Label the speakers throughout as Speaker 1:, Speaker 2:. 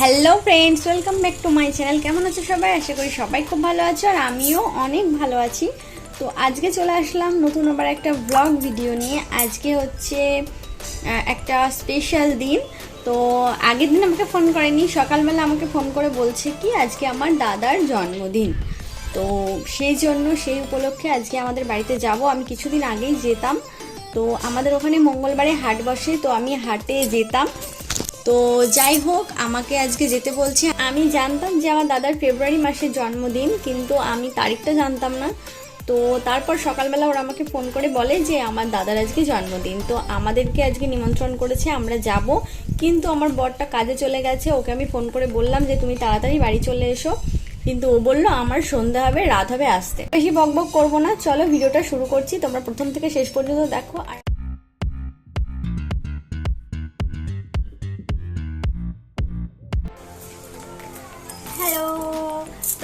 Speaker 1: Hello friends welcome back to my channel কেমন আছো সবাই? আশা করি সবাই খুব ভালো আছো আর আমিও অনেক ভালো আছি। তো আজকে চলে আসলাম নতুন আবার একটা ব্লগ ভিডিও নিয়ে। আজকে হচ্ছে একটা স্পেশাল দিন। তো আগের দিন আমাকে ফোন করেনি। সকালবেলা আমাকে ফোন করে বলছে কি, আজকে আমার দাদার জন্মদিন। তো সেই জন্য, সেই উপলক্ষে আজকে আমাদের বাড়িতে যাব। আমি কিছুদিন আগেই যেতাম। তো আমাদের ওখানে মঙ্গলবারে হাট বসে, তো আমি হাটে যেতাম। তো যাই হোক, আমাকে আজকে যেতে বলছে। আমি জানতাম যে আমার দাদার ফেব্রুয়ারি মাসে জন্মদিন, কিন্তু আমি তারিখটা জানতাম না। তো তারপর সকালবেলা ওরা আমাকে ফোন করে বলে যে আমার দাদার আজকে জন্মদিন। তো আমাদেরকে আজকে নিমন্ত্রণ করেছে, আমরা যাব। কিন্তু আমার বরটা কাজে চলে গেছে, ওকে আমি ফোন করে বললাম যে তুমি তাড়াতাড়ি বাড়ি চলে এসো। কিন্তু ও বলল, আমার সন্ধ্যা হবে, রাত হবে আসতে। বেশি বক বক করব না, চলো ভিডিওটা শুরু করছি। তোমরা প্রথম থেকে শেষ পর্যন্ত দেখো। আর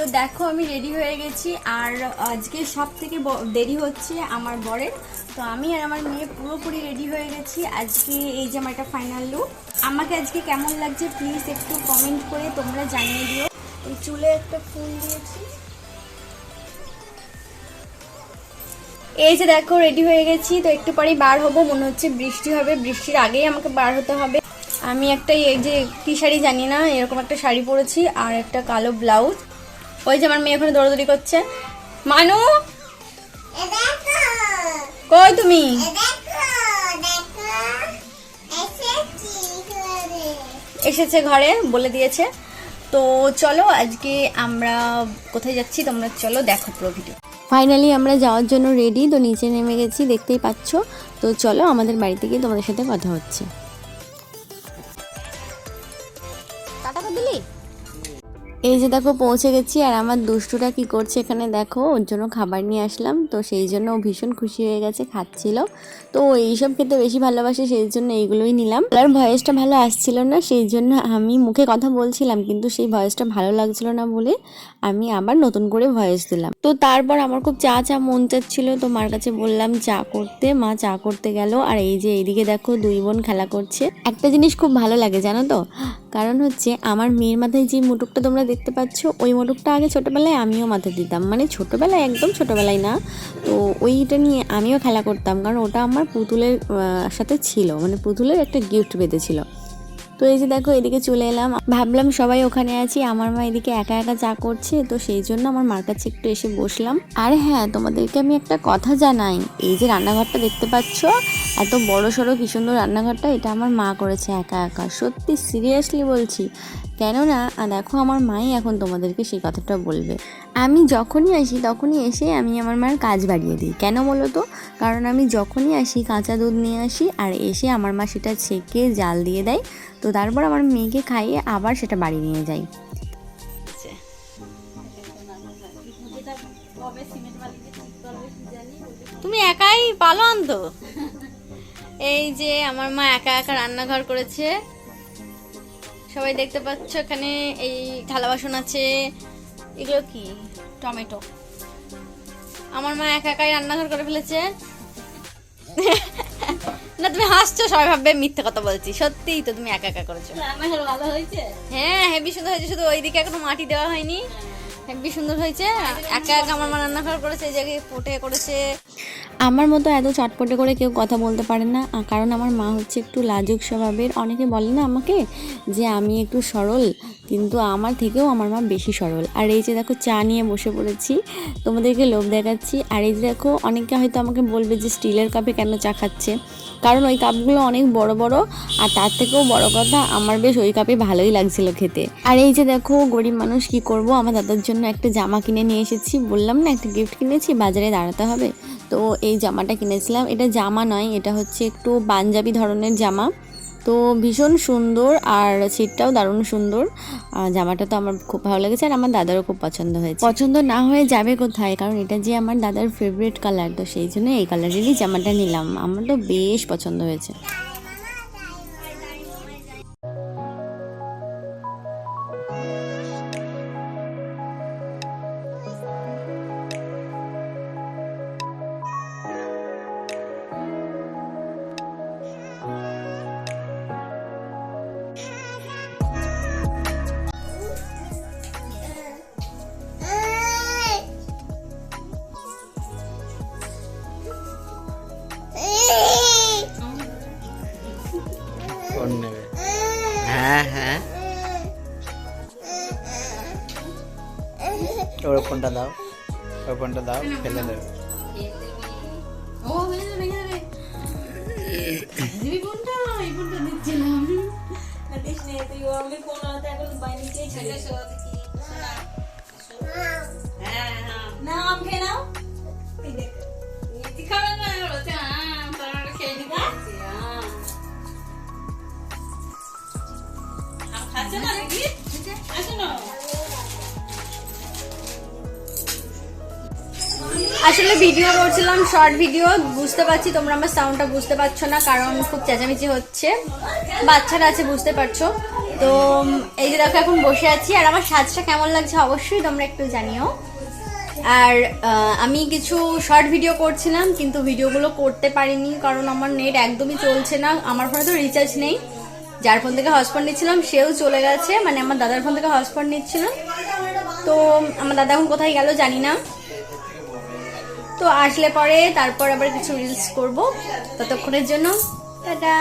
Speaker 1: তো দেখো, আমি রেডি হয়ে গেছি। আর আজকে সব থেকে দেরি হচ্ছে আমার বরের। তো আমি আর আমার মেয়ে পুরোপুরি রেডি হয়ে গেছি। আজকে এই যে আমার একটা ফাইনাল লুক আমাকে আজকে কেমন লাগছে প্লিজ একটু কমেন্ট করে তোমরা জানিয়ে দিও। এই চুলে একটা ফুল দিয়েছি। এই যে দেখো রেডি হয়ে গেছি। তো একটু পরেই বার হব। মনে হচ্ছে বৃষ্টি হবে। বৃষ্টির আগেই আমাকে বার হতে হবে। আমি একটা এই যে কি শাড়ি জানি না, এরকম একটা শাড়ি পরেছি। আর একটা কালো ব্লাউজ ওই যে আমার মেয়ে ওখানে দৌড়াদৌড়ি করছে। মানু! কই তুমি? এসেছে ঘরে, বলে দিয়েছে। তো চলো, আজকে আমরা কোথায় যাচ্ছি তোমরা চলো দেখো পুরো ভিডিও ফাইনালি আমরা যাওয়ার জন্য রেডি তো নিচে নেমে গেছি, দেখতেই পাচ্ছ। তো চলো, আমাদের বাড়িতে গিয়ে তোমাদের সাথে কথা হচ্ছে। এই যে দেখো পৌঁছে গেছি আর আমার দুষ্টুটা কি করছে এখানে দেখো, ওর জন্য খাবার নিয়ে আসলাম। তো সেই জন্য ও ভীষণ খুশি হয়ে গেছে, খাচ্ছিল। তো এইসব খেতে বেশি ভালোবাসে, সেই জন্য এইগুলোই নিলাম। আর ভয়েসটা ভালো আসছিল না, সেই জন্য আমি মুখে কথা বলছিলাম, কিন্তু সেই ভয়েসটা ভালো লাগছিল না বলে আমি আবার নতুন করে ভয়েস দিলাম। তো তারপর আমার খুব চা চা মন চাচ্ছিল, তো মার কাছে বললাম, চা করতে, মা চা করতে গেল। আর এই যে এইদিকে দেখো দুই বোন খেলা করছে। একটা জিনিস খুব ভালো লাগে জানো তো, কারণ হচ্ছে আমার মেয়ের মাথায় যে মুটুকটা তোমরা দেখতে পাচ্ছ? ওই মুটুকটা আগে ছোটোবেলায় আমিও মাথায় দিতাম। মানে ছোটোবেলায়, একদম ছোটোবেলায় না। তো ওইটা নিয়ে আমিও খেলা করতাম। কারণ ওটা আমার পুতুলের সাথে ছিল। মানে পুতুলের একটা গিফট বেঁধেছিল। তো এই যে দেখো, এদিকে চলে এলাম। ভাবলাম সবাই ওখানে আছি। আমার মা এদিকে একা একা চা করছে। তো সেই জন্য আমার মার কাছে একটু এসে বসলাম। আর হ্যাঁ তোমাদেরকে আমি একটা কথা জানাই। এই যে রান্নাঘরটা দেখতে পাচ্ছ, এত বড় সড়ো কি সুন্দর রান্নাঘরটা, এটা আমার মা করেছে একা একা। সত্যি সিরিয়াসলি বলছি। কেননা দেখো আমার মাই এখন তোমাদেরকে সেই কথাটা বলবে। আমি যখনই আসি, তখনই এসে আমি আমার মার কাজ বাড়িয়ে দিই। কেন বলো তো কারণ আমি যখনই আসি, কাঁচা দুধ নিয়ে আসি, আর এসে আমার মা সেটা ছেঁকে জাল দিয়ে দেয়। তো তারপর আমার মেয়েকে খাইয়ে আবার সেটা বাড়ি নিয়ে যাই। তুমি একাই পালো আনতো এই যে আমার মা একা একা রান্নাঘর করেছে। সবাই দেখতে পাচ্ছ এখানে এই থালা বাসন আছে। এগুলো কি? টমেটো। আমার মা একা একাই রান্নাঘর করে ফেলেছে। না তুমি হাসছো সবাই ভাববে মিথ্যে কথা বলছি। সত্যিই তো তুমি একা একা করেছ।
Speaker 2: ভালো হয়েছে?
Speaker 1: হ্যাঁ হেভি সুন্দর হয়েছে। শুধু ওইদিকে এখনও মাটি দেওয়া হয়নি। হেভি সুন্দর হয়েছে। একা একা আমার মা রান্নাঘর করেছে এই জায়গায় পোটে করেছে। আমার মতো এত চটপটে করে কেউ কথা বলতে পারে না কারণ আমার মা হচ্ছে একটু লাজুক স্বভাবের। অনেকে বলে না আমাকে যে আমি একটু সরল, কিন্তু আমার থেকেও আমার মা বেশি সরল। আর এই যে দেখো, চা নিয়ে বসে পড়েছি, তোমাদেরকে লোভ দেখাচ্ছি। আর এই যে দেখো, অনেকে হয়তো আমাকে বলবে যে স্টিলের কাপে কেন চা খাচ্ছে। কারণ ওই কাপগুলো অনেক বড় বড়, আর তার থেকেও বড় কথা, আমার বেশ ওই কাপে ভালোই লাগছিল খেতে। আর এই যে দেখো, গরিব মানুষ কি করব? আমার দাদার জন্য একটা জামা কিনে নিয়ে এসেছি। বললাম না, একটা গিফট কিনেছি, বাজারে দাঁড়াতে হবে। তো এই জামাটা কিনেছিলাম। এটা জামা নয়, এটা হচ্ছে একটু পাঞ্জাবি ধরনের জামা। তো ভীষণ সুন্দর আর সিটটাও দারুণ সুন্দর। জামাটা তো আমার খুব ভালো লেগেছে আর আমার দাদারও খুব পছন্দ হয়েছে। পছন্দ না হয়ে যাবে কোথায়? কারণ এটা যে আমার দাদার ফেভারিট কালার তো সেই জন্য এই কালারেরই জামাটা নিলাম। আমার তো বেশ পছন্দ হয়েছে। ஒன்று ஆஹா ఒప్పుకుంటా ఒప్పుకుంటా పిల్లలు నా
Speaker 3: আসলে ভিডিও করছিলাম শর্ট ভিডিও বুঝতে পারছি তোমরা আমার সাউন্ডটা বুঝতে পারছ না, কারণ খুব চেঁচামেচি হচ্ছে। বাচ্চারা আছে, বুঝতে পারছ। তো এই যে দেখো, এখন বসে আছি। আর আমার সাজটা কেমন লাগছে অবশ্যই তোমরা একটু জানিও। আর আমি কিছু শর্ট ভিডিও করছিলাম, কিন্তু ভিডিওগুলো করতে পারিনি, কারণ আমার নেট একদমই চলছে না। আমার ফোনে তো রিচার্জ নেই। যার ফোন থেকে হটস্পট নিচ্ছিলাম, সেও চলে গেছে। মানে আমার দাদার ফোন থেকে হটস্পট নিচ্ছিলাম তো আমার দাদা এখন কোথায় গেল জানি না। তো আসলে পরে তারপর আবার কিছু রিলস করব ততক্ষণের জন্য। টাটা।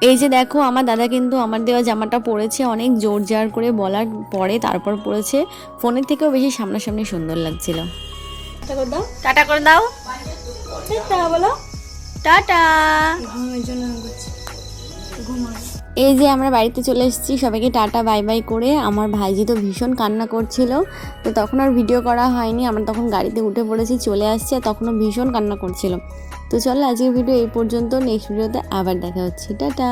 Speaker 1: এই যে দেখো আমার দাদা কিন্তু আমার দেওয়া জামাটা পরেছে অনেক জোর জার করে বলার পরে তারপর পরেছে। ফোনের থেকেও বেশি সামনাসামনি সুন্দর লাগছিল।
Speaker 3: টাটা করে দাও।
Speaker 1: টাটা করে দাও।
Speaker 3: টাটা বলো।
Speaker 1: টাটা।
Speaker 3: ঘুমের জন্য করছি
Speaker 1: এই যে আমরা বাড়িতে চলে এসেছি, সবাইকে টাটা, বাই বাই করে। আমার ভাইজি তো ভীষণ কান্না করছিল, তো তখন আর ভিডিও করা হয়নি। আমরা তখন গাড়িতে উঠে পড়েছি, চলে আসছে আর তখনও ভীষণ কান্না করছিল। তো চলো আজকের ভিডিও এই পর্যন্ত, নেক্সট ভিডিওতে আবার দেখা হচ্ছে। টাটা!